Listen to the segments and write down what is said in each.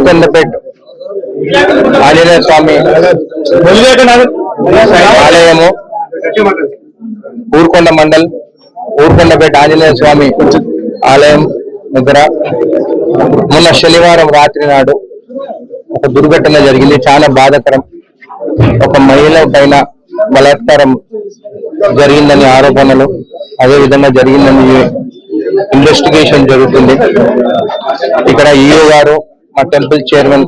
ఊరుకొండపేట ఆంజనేయ స్వామి ఆలయము. ఊరుకొండ మండల్. ఊరుకొండపేట ఆంజనేయ స్వామి ఆలయం దగ్గర. మొన్న శనివారం రాత్రి నాడు ఒక దుర్ఘటన జరిగింది. చాలా బాధకరం. ఒక మహిళ పైన బలాత్కారం జరిగిందని ఆరోపణలు. అదే విధంగా జరిగిందని ఇన్వెస్టిగేషన్ జరుగుతుంది. ఇక్కడ ఈఓ గారు మా టెంపుల్ చైర్మన్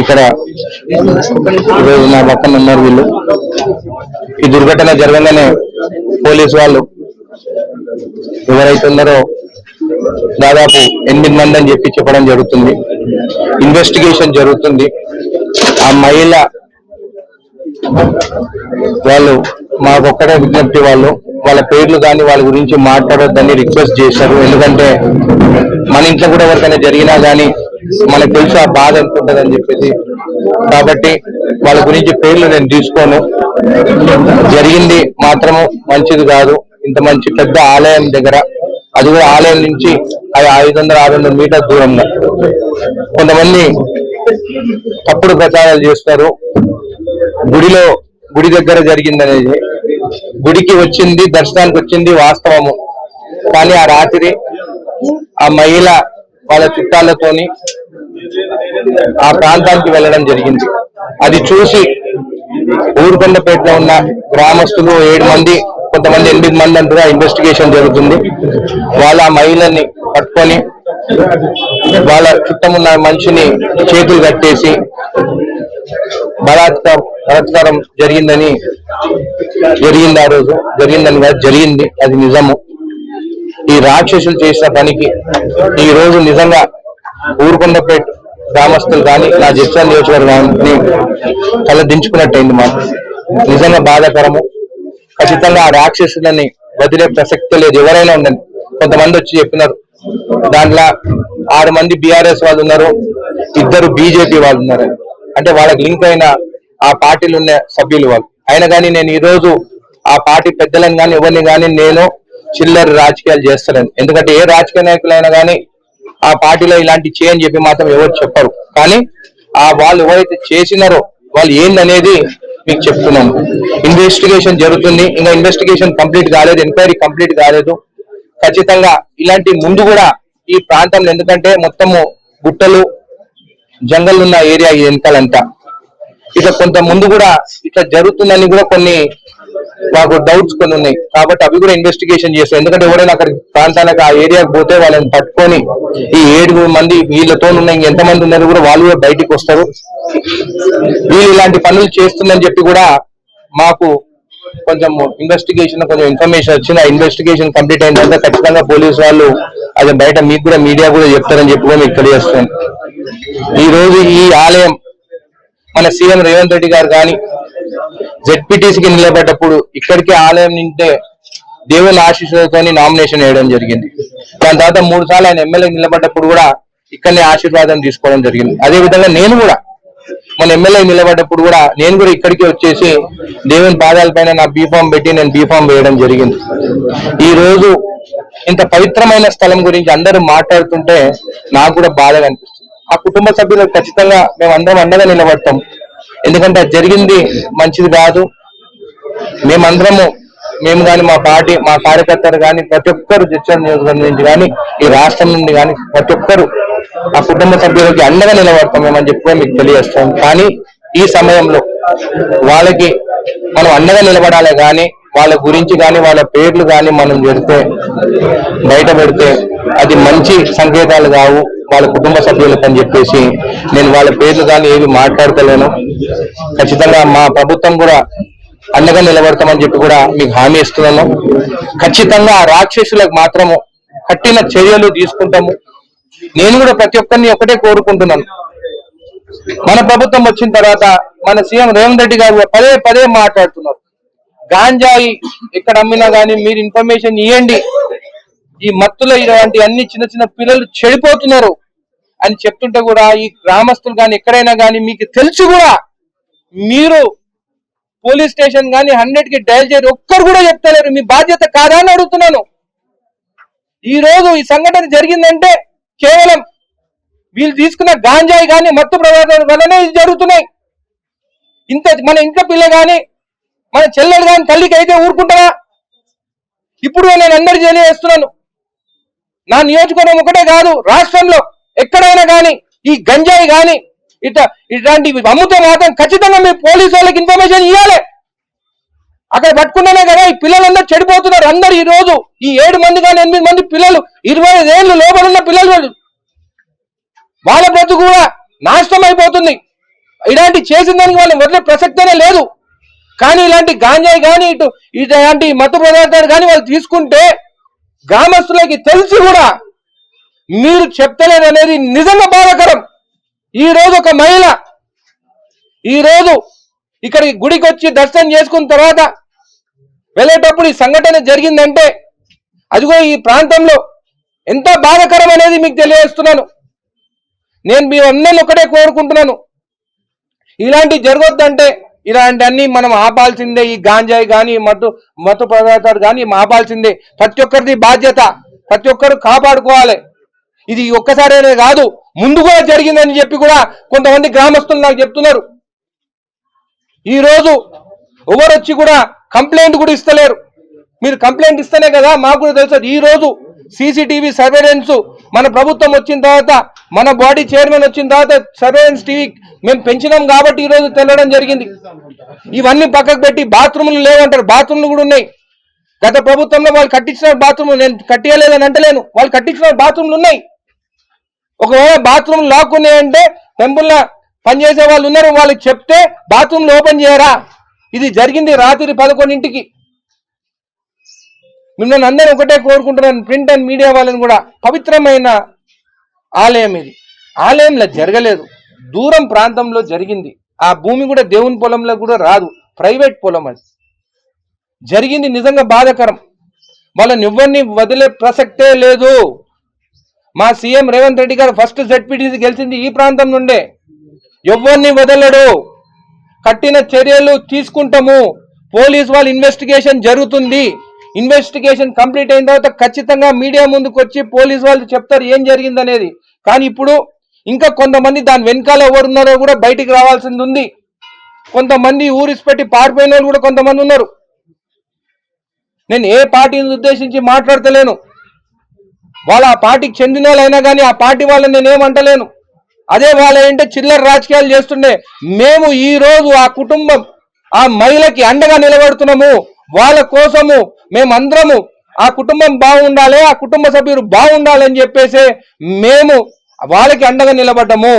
ఇక్కడ ఈరోజు నా పక్కన ఉన్నారు వీళ్ళు. ఈ దుర్ఘటన జరగగానే పోలీసు వాళ్ళు ఎవరైతే ఉన్నారో దాదాపు ఎనిమిది మంది అని చెప్పి చెప్పడం జరుగుతుంది. ఇన్వెస్టిగేషన్ జరుగుతుంది. ఆ మహిళ వాళ్ళు మాకొక్కడే విజ్ఞప్తి వాళ్ళు వాళ్ళ పేర్లు కానీ వాళ్ళ గురించి మాట్లాడొద్దని రిక్వెస్ట్ చేశారు. ఎందుకంటే మన ఇంట్లో కూడా ఎవరికైనా జరిగినా కానీ మనకు తెలుసు ఆ బాధ ఎంత ఉంటుందని చెప్పేసి. కాబట్టి వాళ్ళ గురించి పేర్లు నేను తీసుకోను. జరిగింది మాత్రము మంచిది కాదు. ఇంత మంచి పెద్ద ఆలయం దగ్గర అది కూడా ఆలయం నుంచి అది ఐదు వందల ఆరు వందల మీటర్ దూరంగా కొంతమంది తప్పుడు ప్రచారాలు చేస్తారు. గుడిలో గుడి దగ్గర జరిగింది అనేది గుడికి వచ్చింది దర్శనానికి వచ్చింది వాస్తవము. కానీ ఆ రాత్రి ఆ మహిళ వాళ్ళ చుట్టాలతోని ఆ ప్రాంతానికి వెళ్ళడం జరిగింది. అది చూసి ఊరుకొండపేటలో ఉన్న గ్రామస్తులు ఏడు మంది కొంతమంది ఎనిమిది మంది అంటుగా ఇన్వెస్టిగేషన్ జరుగుతుంది. వాళ్ళ ఆ మహిళని పట్టుకొని వాళ్ళ చుట్టమున్న మనిషిని చేతులు కట్టేసి బలాత్కారం బలాత్కారం జరిగిందని జరిగింది ఆ రోజు జరిగిందని కాదు జరిగింది అది నిజము. ఈ రాక్షసులు చేసిన పనికి ఈ రోజు నిజంగా ఊరుకొండపేట గ్రామస్తులు కానీ నా జడ్చల్ నియోజకవర్గాన్ని తల దించుకున్నట్టయింది మాకు. నిజంగా బాధాకరము. ఖచ్చితంగా ఆ రాక్షసులని వదిలే ప్రసక్తి లేదు. ఎవరైనా ఉండండి. కొంతమంది వచ్చి చెప్పినారు. దాంట్లో ఆరు మంది బీఆర్ఎస్ వాళ్ళు ఉన్నారు. ఇద్దరు బీజేపీ వాళ్ళు ఉన్నారు. అంటే వాళ్ళకి లింక్ అయిన ఆ పార్టీలు ఉన్న సభ్యులు వాళ్ళు. అయినా కానీ నేను ఈరోజు ఆ పార్టీ పెద్దలను కానీ ఎవరిని కానీ నేను చిల్లర రాజకీయాలు చేస్తారని. ఎందుకంటే ఏ రాజకీయ నాయకులైనా కానీ ఆ పార్టీలో ఇలాంటి చేయని చెప్పి మాత్రం ఎవరు చెప్పరు. కానీ ఆ వాళ్ళు ఎవరైతే చేసినారో వాళ్ళు ఏందనేది మీకు చెప్తున్నాను. ఇన్వెస్టిగేషన్ జరుగుతుంది. ఇంకా ఇన్వెస్టిగేషన్ కంప్లీట్ కాలేదు. ఎంక్వైరీ కంప్లీట్ కాలేదు. ఖచ్చితంగా ఇలాంటి ముందు కూడా ఈ ప్రాంతంలో ఎందుకంటే మొత్తము గుట్టలు జంగల్ ఉన్న ఏరియా ఈ వెనకాలంతా. ఇట్లా కొంత ముందు కూడా ఇట్లా జరుగుతుందని కూడా కొన్ని మాకు డౌట్స్ కొన్ని ఉన్నాయి. కాబట్టి అవి కూడా ఇన్వెస్టిగేషన్ చేస్తాం ఎందుకంటే ఎవరైనా అక్కడ ప్రాంతానికి ఆ ఏరియాకి పోతే వాళ్ళని పట్టుకొని ఈ ఏడుగురు మంది వీళ్ళతో ఉన్న ఎంత మంది ఉన్నారు కూడా వాళ్ళు కూడా బయటికి వస్తారు. వీళ్ళు ఇలాంటి పనులు చేస్తుందని చెప్పి కూడా మాకు కొంచెం ఇన్వెస్టిగేషన్ కొంచెం ఇన్ఫర్మేషన్ వచ్చింది. ఆ ఇన్వెస్టిగేషన్ కంప్లీట్ అయిన తర్వాత ఖచ్చితంగా పోలీసు వాళ్ళు అది బయట మీకు కూడా మీడియా కూడా చెప్తారని చెప్పి కూడా మీకు తెలియజేస్తాను ఈ రోజు ఈ ఆలయం మన సీఎం రేవంత్ రెడ్డి గారు కానీ జెడ్పీటీసీకి నిలబడ్డప్పుడు ఇక్కడికి ఆలయం నింటే దేవుని ఆశీస్సులతో నామినేషన్ వేయడం జరిగింది. దాని తర్వాత మూడు సార్లు ఆయన ఎమ్మెల్యే నిలబడ్డప్పుడు కూడా ఇక్కడనే ఆశీర్వాదం తీసుకోవడం జరిగింది. అదే విధంగా నేను కూడా మన ఎమ్మెల్యే నిలబడ్డప్పుడు కూడా నేను కూడా ఇక్కడికి వచ్చేసి దేవుని పాదాల పైన నా బీఫామ్ పెట్టి నేను బీఫామ్ వేయడం జరిగింది. ఈ రోజు ఇంత పవిత్రమైన స్థలం గురించి అందరూ మాట్లాడుతుంటే నాకు కూడా బాధగా అనిపిస్తుంది. ఆ కుటుంబ సభ్యులు ఖచ్చితంగా మేము అందరం అండగా నిలబడతాం. ఎందుకంటే జరిగింది మంచిది కాదు. మేమందరము మేము కానీ మా పార్టీ మా కార్యకర్తలు కానీ ప్రతి ఒక్కరు జడ్చర్ నియోజకవర్గం నుంచి కానీ ఈ రాష్ట్రం నుండి కానీ ప్రతి ఒక్కరు ఆ కుటుంబ సభ్యులకి అండగా నిలబడతాం మేమని చెప్పి మీకు తెలియజేస్తాం. కానీ ఈ సమయంలో వాళ్ళకి మనం అండగా నిలబడాలి కానీ వాళ్ళ గురించి కానీ వాళ్ళ పేర్లు కానీ మనం పెడితే బయట పెడితే అది మంచి సంకేతాలు కావు. వాళ్ళ కుటుంబ సభ్యులకు అని చెప్పేసి నేను వాళ్ళ పేర్లు కానీ ఏవి మాట్లాడతలేను. ఖచ్చితంగా మా ప్రభుత్వం కూడా అండగా నిలబడతామని చెప్పి కూడా మీకు హామీ ఇస్తున్నాను. ఖచ్చితంగా ఆ రాక్షసులకు మాత్రము కఠిన చర్యలు తీసుకుంటాము. నేను కూడా ప్రతి ఒక్కరిని ఒకటే కోరుకుంటున్నాను. మన ప్రభుత్వం వచ్చిన తర్వాత మన సీఎం రేవంత్ రెడ్డి గారు పదే పదే మాట్లాడుతున్నారు. గాంజాయి ఎక్కడ అమ్మినా గానీ మీరు ఇన్ఫర్మేషన్ ఇవ్వండి ఈ మత్తులో ఇలాంటి అన్ని చిన్న చిన్న పిల్లలు చెడిపోతున్నారు అని చెప్తుంటే కూడా ఈ గ్రామస్తులు కానీ ఎక్కడైనా కానీ మీకు తెలుసు కూడా. మీరు పోలీస్ స్టేషన్ కానీ హండ్రెడ్కి డయల్ చేయరు. ఒక్కరు కూడా చెప్తలేరు. మీ బాధ్యత కాదా అని అడుగుతున్నాను. ఈ రోజు ఈ సంఘటన జరిగిందంటే కేవలం వీళ్ళు తీసుకున్న గాంజాయి కానీ మత్తు ప్రవర్తన వల్లనే ఇది జరుగుతున్నాయి. ఇంత మన ఇంట్లో పిల్ల కానీ మన చెల్లెలు కానీ తల్లికి అయితే ఊరుకుంటారా? ఇప్పుడు నేను అందరి తెలియజేస్తున్నాను. నా నియోజకవర్గం ఒకటే కాదు రాష్ట్రంలో ఎక్కడైనా కానీ ఈ గంజాయి కానీ ఇట ఇట్లాంటి అమ్ముతే మాత్రం ఖచ్చితంగా మీ పోలీసు వాళ్ళకి ఇన్ఫర్మేషన్ ఇవ్వాలి అక్కడ పట్టుకున్నానే కదా ఈ పిల్లలందరూ చెడిపోతున్నారు. అందరు ఈ రోజు ఈ ఏడు మంది కానీ ఎనిమిది మంది పిల్లలు ఇరవై ఐదు ఏళ్ళు లోపల ఉన్న పిల్లలు వాళ్ళ బ్రతుకు కూడా నాశనం అయిపోతుంది. ఇలాంటి చేసిన దానికి వాళ్ళని వదిలే ప్రసక్తనే లేదు. కానీ ఇలాంటి గాంజాయి కానీ ఇటు ఇలాంటి మత్తు పదార్థాలు కానీ వాళ్ళు తీసుకుంటే గ్రామస్తులకి తెలిసి కూడా మీరు చెప్తలేరు అనేది నిజంగా బాధాకరం. ఈ రోజు ఒక మహిళ ఈ రోజు ఇక్కడికి గుడికి వచ్చి దర్శనం చేసుకున్న తర్వాత వెళ్ళేటప్పుడు ఈ సంఘటన జరిగిందంటే అదిగో ఈ ప్రాంతంలో ఎంత బాధాకరం అనేది మీకు తెలియజేస్తున్నాను. నేను మీ అందరిని ఒకటే కోరుకుంటున్నాను. ఇలాంటి జరగొద్దంటే ఇలాంటివన్నీ మనం ఆపాల్సిందే ఈ గాంజాయి కానీ మత్తు మత్తు పదార్థాలు కానీ ఆపాల్సిందే. ప్రతి ఒక్కరిది బాధ్యత. ప్రతి ఒక్కరు కాపాడుకోవాలి. ఇది ఒక్కసారైనా కాదు ముందు కూడా జరిగిందని చెప్పి కూడా కొంతమంది గ్రామస్తులు నాకు చెప్తున్నారు. ఈ రోజు ఎవరు వచ్చి కూడా కంప్లైంట్ కూడా ఇస్తలేరు. మీరు కంప్లైంట్ ఇస్తేనే కదా మాకు కూడా తెలుసు. ఈరోజు సీసీటీవీ సర్వేలెన్స్ మన ప్రభుత్వం వచ్చిన తర్వాత మన బాడీ చైర్మన్ వచ్చిన తర్వాత సర్వేలెన్స్ టీవీ మేము పెంచినాం కాబట్టి ఈ రోజు జరిగింది. ఇవన్నీ పక్కకు పెట్టి బాత్రూములు లేవంటారు. బాత్రూమ్లు కూడా ఉన్నాయి. గత ప్రభుత్వంలో వాళ్ళు కట్టించిన బాత్రూమ్ నేను కట్టియలేదని అంటలేను. వాళ్ళు కట్టించిన బాత్రూమ్లు ఉన్నాయి. ఒకవేళ బాత్రూమ్ లాక్ ఉన్నాయంటే టెంపుల్లో పనిచేసే వాళ్ళు ఉన్నారు. వాళ్ళకి చెప్తే బాత్రూమ్లు ఓపెన్ చేయరా? ఇది జరిగింది రాత్రి పదకొండింటికి. మిమ్మల్ని అందరూ ఒకటే కోరుకుంటున్నాను. ప్రింట్ అండ్ మీడియా వాళ్ళని కూడా పవిత్రమైన ఆలయం ఇది. ఆలయంలో జరగలేదు. దూరం ప్రాంతంలో జరిగింది. ఆ భూమి కూడా దేవుని పొలంలో కూడా రాదు. ప్రైవేట్ పొలం అది. జరిగింది నిజంగా బాధాకరం. వాళ్ళని ఎవరిని వదిలే ప్రసక్తే లేదు. మా సీఎం రేవంత్ రెడ్డి గారు ఫస్ట్ జడ్పీటీసీ గెలిచింది ఈ ప్రాంతం నుండే. ఎవరిని వదలడు. కట్టిన చర్యలు తీసుకుంటాము. పోలీస్ వాళ్ళు ఇన్వెస్టిగేషన్ జరుగుతుంది. ఇన్వెస్టిగేషన్ కంప్లీట్ అయిన తర్వాత ఖచ్చితంగా మీడియా ముందుకు వచ్చి పోలీస్ వాళ్ళు చెప్తారు ఏం జరిగిందనేది కానీ ఇప్పుడు ఇంకా కొంతమంది దాని వెనకాల ఎవరున్నారో కూడా బయటికి రావాల్సింది ఉంది. కొంతమంది ఊరిసిపెట్టి పారిపోయిన వాళ్ళు కూడా కొంతమంది ఉన్నారు. నేను ఏ పార్టీని ఉద్దేశించి మాట్లాడతలేను. వాళ్ళ ఆ పార్టీకి చెందిన వాళ్ళైనా కానీ ఆ పార్టీ వాళ్ళని నేనేమంటలేను అదే వాళ్ళ ఏంటంటే చిల్లర రాజకీయాలు చేస్తుండే. మేము ఈ రోజు ఆ కుటుంబం ఆ మహిళకి అండగా నిలబడుతున్నాము. వాళ్ళ కోసము మేమందరము ఆ కుటుంబం బాగుండాలి ఆ కుటుంబ సభ్యులు బాగుండాలి అని చెప్పేసి మేము వాళ్ళకి అండగా నిలబడ్డము.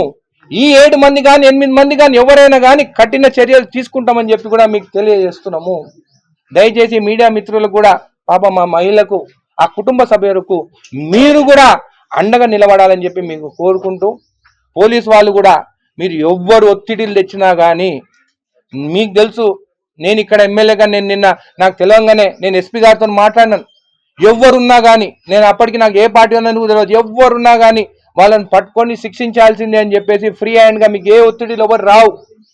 ఈ ఏడు మంది కానీ ఎనిమిది మంది కానీ ఎవరైనా కానీ కఠిన చర్యలు తీసుకుంటామని చెప్పి కూడా మీకు తెలియజేస్తున్నాము. దయచేసి మీడియా మిత్రులు కూడా పాప మా మహిళకు ఆ కుటుంబ సభ్యులకు మీరు కూడా అండగా నిలబడాలని చెప్పి మీకు కోరుకుంటూ పోలీస్ వాళ్ళు కూడా మీరు ఎవ్వరు ఒత్తిడిలు తెచ్చినా కానీ మీకు తెలుసు నేను ఇక్కడ ఎమ్మెల్యేగా నేను నిన్న నాకు తెలియంగానే నేను ఎస్పీ గారితో మాట్లాడినాను. ఎవరున్నా కానీ నేను అప్పటికి నాకు ఏ పార్టీ ఉన్నది తెలియదు ఎవరున్నా కానీ వాళ్ళని పట్టుకొని శిక్షించాల్సిందే అని చెప్పేసి ఫ్రీ హ్యాండ్గా మీకు ఏ ఒత్తిడిలు ఎవరు రావు.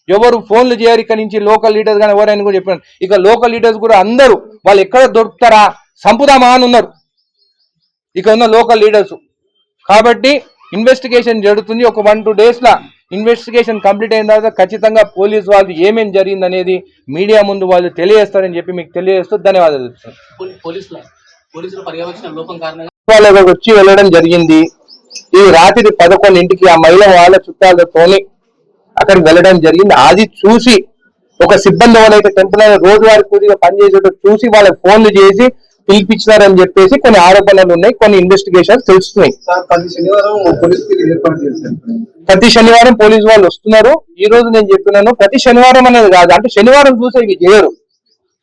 ఎవరు ఫోన్లు చేయరు ఇక్కడ నుంచి లోకల్ లీడర్స్ కానీ ఎవరైనా కూడా చెప్పాను ఇక లోకల్ లీడర్స్ కూడా అందరూ వాళ్ళు ఎక్కడ దొరుకుతారా? సంపుదామా అని ఉన్నారు. ఇక ఉన్న లోకల్ లీడర్స్ కాబట్టి ఇన్వెస్టిగేషన్ జరుగుతుంది. ఒక వన్ టూ డేస్లో ఇన్వెస్టిగేషన్ కంప్లీట్ అయిన తర్వాత ఖచ్చితంగా పోలీస్ వాళ్ళు ఏమేం జరిగింది అనేది మీడియా ముందు వాళ్ళు తెలియజేస్తారని చెప్పి మీకు తెలియజేస్తూ ధన్యవాదాలు వాళ్ళకి వచ్చి వెళ్ళడం జరిగింది. ఈ రాత్రి పదకొండింటికి ఆ మహిళ వాళ్ళ చుట్టాలతోని అక్కడికి వెళ్ళడం జరిగింది. అది చూసి ఒక సిబ్బంది ఎవరైతే టెంపుల్ రోజువారీ కూలీగా పనిచేసేటో చూసి వాళ్ళకి ఫోన్లు చేసి పిలిపించినారని చెప్పేసి కొన్ని ఆరోపణలు ఉన్నాయి కొన్ని ఇన్వెస్టిగేషన్స్ తెలుస్తున్నాయి. ప్రతి శనివారం పోలీస్ వాళ్ళు వస్తున్నారు. ఈ రోజు నేను చెప్తున్నాను ప్రతి శనివారం అనేది కాదు అంటే శనివారం చూసే ఇవి చేయరు.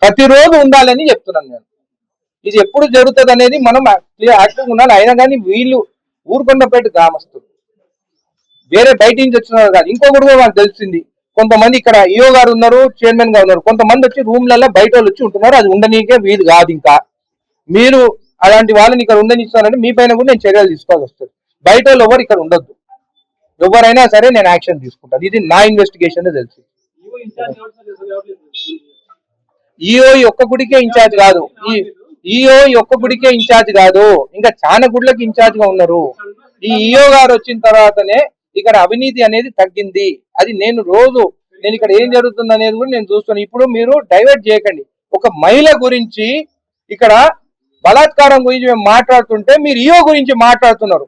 ప్రతిరోజు ఉండాలని చెప్తున్నాను నేను. ఇది ఎప్పుడు జరుగుతుంది అనేది మనం యాక్టివ్ ఉండాలి. అయినా కానీ వీళ్ళు ఊరుకొండపేట గ్రామస్తులు. వేరే బయట నుంచి వచ్చిన వాళ్ళు కాదు. ఇంకొకటి కూడా నాకు తెలిసింది. కొంతమంది ఇక్కడ ఈఓ గారు ఉన్నారు చైర్మన్ గారు ఉన్నారు. కొంతమంది వచ్చి రూమ్లలో బయట వాళ్ళు వచ్చి ఉంటున్నారు. అది ఉండనీకే వీలు కాదు ఇంకా. మీరు అలాంటి వాళ్ళని ఇక్కడ ఉండనిస్తారంటే మీ పైన కూడా నేను చర్యలు తీసుకోవాల్సి వస్తుంది. బయట వాళ్ళు ఎవరు ఇక్కడ ఉండొద్దు. ఎవరైనా సరే నేను యాక్షన్ తీసుకుంటాను. ఇది నా ఇన్వెస్టిగేషన్ తెలిసి. ఈఓ ఒక్క గుడికే ఇన్ఛార్జ్ కాదు. ఈ ఈఓ ఒక్క గుడికే ఇన్ఛార్జ్ కాదు. ఇంకా చాలా గుడ్లకి ఇన్ఛార్జ్గా ఉన్నారు. ఈ ఈఓ గారు వచ్చిన తర్వాతనే ఇక్కడ అవినీతి అనేది తగ్గింది. అది నేను రోజు నేను ఇక్కడ ఏం జరుగుతుంది అనేది కూడా నేను చూస్తాను ఇప్పుడు మీరు డైవర్ట్ చేయకండి. ఒక మహిళ గురించి ఇక్కడ బలాత్కారం గురించి మేము మాట్లాడుతుంటే మీరు ఈఓ గురించి మాట్లాడుతున్నారు.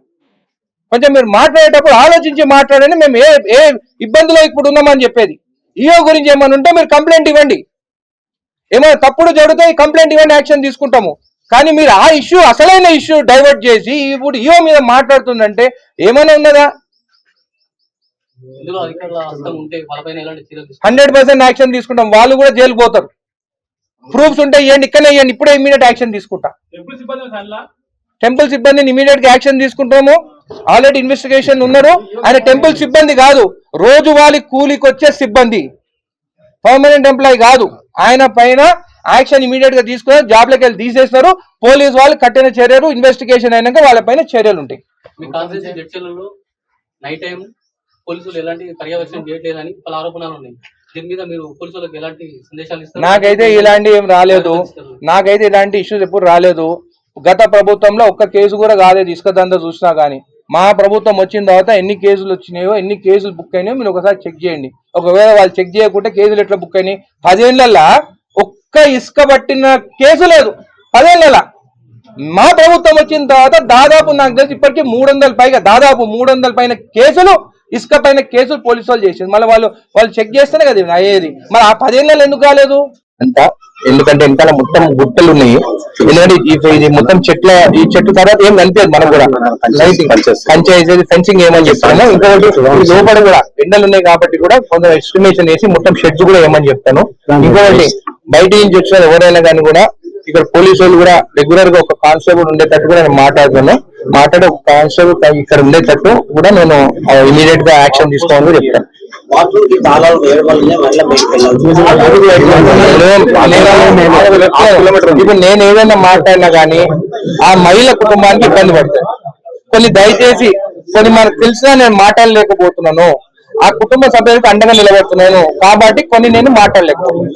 కొంచెం మీరు మాట్లాడేటప్పుడు ఆలోచించి మాట్లాడండి మేము ఏ ఏ ఇబ్బందిలో ఇప్పుడు ఉన్నామని చెప్పేది. ఈఓ గురించి ఏమైనా ఉంటే మీరు కంప్లైంట్ ఇవ్వండి. ఏమైనా తప్పుడు జరిగితే కంప్లైంట్ ఇవ్వండి యాక్షన్ తీసుకుంటాము. కానీ మీరు ఆ ఇష్యూ అసలైన ఇష్యూ డైవర్ట్ చేసి ఇప్పుడు ఈఓ మీద మాట్లాడుతుందంటే ఏమైనా ఉన్నదా? హండ్రెడ్ పర్సెంట్ యాక్షన్ తీసుకుంటాం వాళ్ళు కూడా జైలుకు పోతారు. ప్రూఫ్స్ ఉంటే ఇవ్వండి ఇక్కడనే ఇవ్వండి ఇప్పుడే ఇమీడియట్ యాక్షన్ తీసుకుంటా. టెంపుల్ సిబ్బందిని ఇమీడియట్గా యాక్షన్ తీసుకుంటాము. ఆల్రెడీ ఇన్వెస్టిగేషన్ ఉన్నారు. ఆయన టెంపుల్ సిబ్బంది కాదు. రోజు వాళ్ళ కూలికి వచ్చే సిబ్బంది. పర్మనెంట్ ఎంప్లాయ్ కాదు. ఆయన పైన యాక్షన్ ఇమీడియట్గా తీసుకుని జాబ్ లకి వెళ్ళి తీసేస్తారు. పోలీస్ వాళ్ళు కట్టిన చర్యలు ఇన్వెస్టిగేషన్ అయినాక వాళ్ళ పైన చర్యలు ఉంటాయి. మీ కాన్స్టిట్యూన్సీ జడ్చర్లలో నైట్ టైం పోలీసులు ఎలాంటి పర్యవేక్షణ చేయట్లేదని పలు ఆరోపణలు ఉన్నాయి. దీని మీద మీరు పోలీసులకు ఎలాంటి సందేశాలు ఇస్తారు? నాకైతే ఇలాంటి ఏం రాలేదు. నాకైతే ఇలాంటి ఇష్యూస్ ఎప్పుడు రాలేదు. గత ప్రభుత్వంలో ఒక్క కేసు కూడా కాలేదు ఇసుక దందా చూసినా కానీ మా ప్రభుత్వం వచ్చిన తర్వాత ఎన్ని కేసులు వచ్చినాయో ఎన్ని కేసులు బుక్ అయినాయో మీరు ఒకసారి చెక్ చేయండి. ఒకవేళ వాళ్ళు చెక్ చేయకుంటే కేసులు ఎట్లా బుక్ అయినాయి? పదేళ్ళలో ఒక్క ఇసుక పట్టిన కేసు లేదు. పదేళ్ళ మా ప్రభుత్వం వచ్చిన తర్వాత దాదాపు నాకు తెలిసి ఇప్పటికీ మూడు వందల పైగా దాదాపు మూడు వందల పైన కేసులు ఇసుక పైన కేసులు పోలీసు వాళ్ళు చేసింది మళ్ళీ వాళ్ళు వాళ్ళు చెక్ చేస్తేనే కదా ఇది అయ్యేది. మరి ఆ పదేళ్ళలో ఎందుకు కాలేదు? అంత ఎందుకంటే వెనకాల మొత్తం గుట్టలు ఉన్నాయి. ఎందుకంటే ఈ- ఇది మొత్తం చెట్ల ఈ చెట్టు తర్వాత ఏం కనిపించదు మనం కూడా. వేసేది ఫెన్సింగ్ ఏమని చెప్తాను ఇంకొకటి లోపల కూడా ఎండలు ఉన్నాయి కాబట్టి కూడా కొంత ఎస్టిమేషన్ వేసి మొత్తం షెడ్స్ కూడా ఏమని చెప్తాను. ఇంకొకటి బయట నుంచి వచ్చిన ఎవరైనా కానీ కూడా ఇక్కడ పోలీసు వాళ్ళు కూడా రెగ్యులర్గా ఒక కానిస్టేబుల్ ఉండేటట్టు కూడా నేను మాట్లాడుతున్నాను మాట్లాడే ఒక కానిస్టేబుల్ ఇక్కడ ఉండేటట్టు కూడా నేను ఇమీడియట్గా యాక్షన్ తీసుకోవాలని చెప్తాను. ఇప్పుడు నేను ఏదైనా మాట్లాడినా గానీ ఆ మహిళ కుటుంబానికి ఇబ్బంది పడుతుంది కొన్ని దయచేసి కొన్ని మనకు తెలిసినా నేను మాట్లాడలేకపోతున్నాను. ఆ కుటుంబ సభ్యులకు అండగా నిలబడుతున్నాను. కాబట్టి కొన్ని నేను మాట్లాడలేకపోతున్నాను.